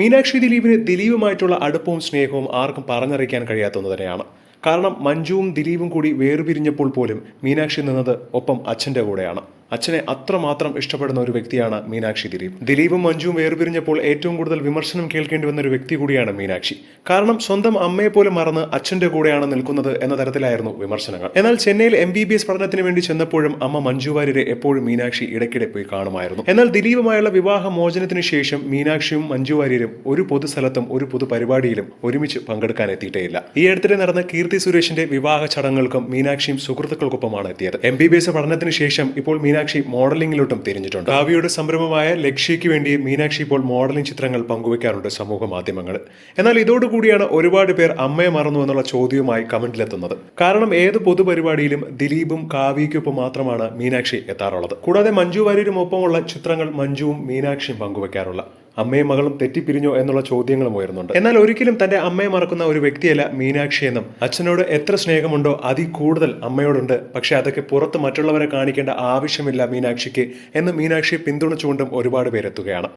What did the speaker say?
മീനാക്ഷി ദിലീപിന് ദിലീപുമായിട്ടുള്ള അടുപ്പവും സ്നേഹവും ആർക്കും പറഞ്ഞറിയിക്കാൻ കഴിയാത്ത ഒന്ന് തന്നെയാണ്. കാരണം മഞ്ജുവും ദിലീപും കൂടി വേർപിരിഞ്ഞപ്പോൾ പോലും മീനാക്ഷി നിന്നത് ഒപ്പം അച്ഛന്റെ കൂടെയാണ്. അച്ഛനെ അത്രമാത്രം ഇഷ്ടപ്പെടുന്ന ഒരു വ്യക്തിയാണ് മീനാക്ഷി ദിലീപ്. ദിലീപും മഞ്ജുവും വേർപിരിഞ്ഞപ്പോൾ ഏറ്റവും കൂടുതൽ വിമർശനം കേൾക്കേണ്ടി വന്ന ഒരു വ്യക്തി കൂടിയാണ് മീനാക്ഷി. കാരണം സ്വന്തം അമ്മയെ പോലെ മറന്ന് അച്ഛന്റെ കൂടെയാണ് നിൽക്കുന്നത് എന്ന തരത്തിലായിരുന്നു വിമർശനങ്ങൾ. എന്നാൽ ചെന്നൈയിൽ എം ബി ബി എസ് പഠനത്തിന് വേണ്ടി ചെന്നപ്പോഴും അമ്മ മഞ്ജു വാര്യരെ എപ്പോഴും മീനാക്ഷി ഇടയ്ക്കിടെ പോയി കാണുമായിരുന്നു. എന്നാൽ ദിലീപുമായുള്ള വിവാഹ മോചനത്തിന് ശേഷം മീനാക്ഷിയും മഞ്ജു വാര്യരും ഒരു പൊതുസ്ഥലത്തും ഒരു പൊതു പരിപാടിയിലും ഒരുമിച്ച് പങ്കെടുക്കാൻ എത്തിയിട്ടേയില്ല. ഈ അടുത്തിടെ നടന്ന കീർത്തി സുരേഷിന്റെ വിവാഹ ചടങ്ങുകൾക്കും മീനാക്ഷിയും സുഹൃത്തുക്കൾക്കൊപ്പമാണ് എത്തിയത്. എം ബി ബി എസ് പഠനത്തിന് ശേഷം ഇപ്പോൾ മീനാക്ഷി മോഡലിംഗിലോട്ടും തിരിഞ്ഞിട്ടുണ്ട്. കാവ്യയുടെ സംരംഭമായ ലക്ഷ്യയ്ക്ക് വേണ്ടി മീനാക്ഷി ഇപ്പോൾ മോഡലിംഗ് ചിത്രങ്ങൾ പങ്കുവയ്ക്കാറുണ്ട് സമൂഹ മാധ്യമങ്ങൾ. എന്നാൽ ഇതോടുകൂടിയാണ് ഒരുപാട് പേർ അമ്മയെ മറന്നു എന്നുള്ള ചോദ്യവുമായി കമന്റിലെത്തുന്നത്. കാരണം ഏത് പൊതുപരിപാടിയിലും ദിലീപും കാവ്യയ്ക്കൊപ്പം മാത്രമാണ് മീനാക്ഷി എത്താറുള്ളത്. കൂടാതെ മഞ്ജു വാര്യരും ഒപ്പമുള്ള ചിത്രങ്ങൾ മഞ്ജുവും മീനാക്ഷിയും പങ്കുവയ്ക്കാറുള്ള അമ്മയും മകളും തെറ്റിപ്പിരിഞ്ഞോ എന്നുള്ള ചോദ്യങ്ങളും ഉയർന്നുണ്ട് എന്നാൽ ഒരിക്കലും തന്റെ അമ്മയെ മറക്കുന്ന ഒരു വ്യക്തിയല്ല മീനാക്ഷി എന്നും. അച്ഛനോട് എത്ര സ്നേഹമുണ്ടോ അതി കൂടുതൽ അമ്മയോടുണ്ട്. പക്ഷെ അതൊക്കെ പുറത്ത് മറ്റുള്ളവരെ കാണിക്കേണ്ട ആവശ്യമില്ല മീനാക്ഷിക്ക് എന്ന് മീനാക്ഷിയെ പിന്തുണച്ചുകൊണ്ടും ഒരുപാട് പേരെത്തുകയാണ്.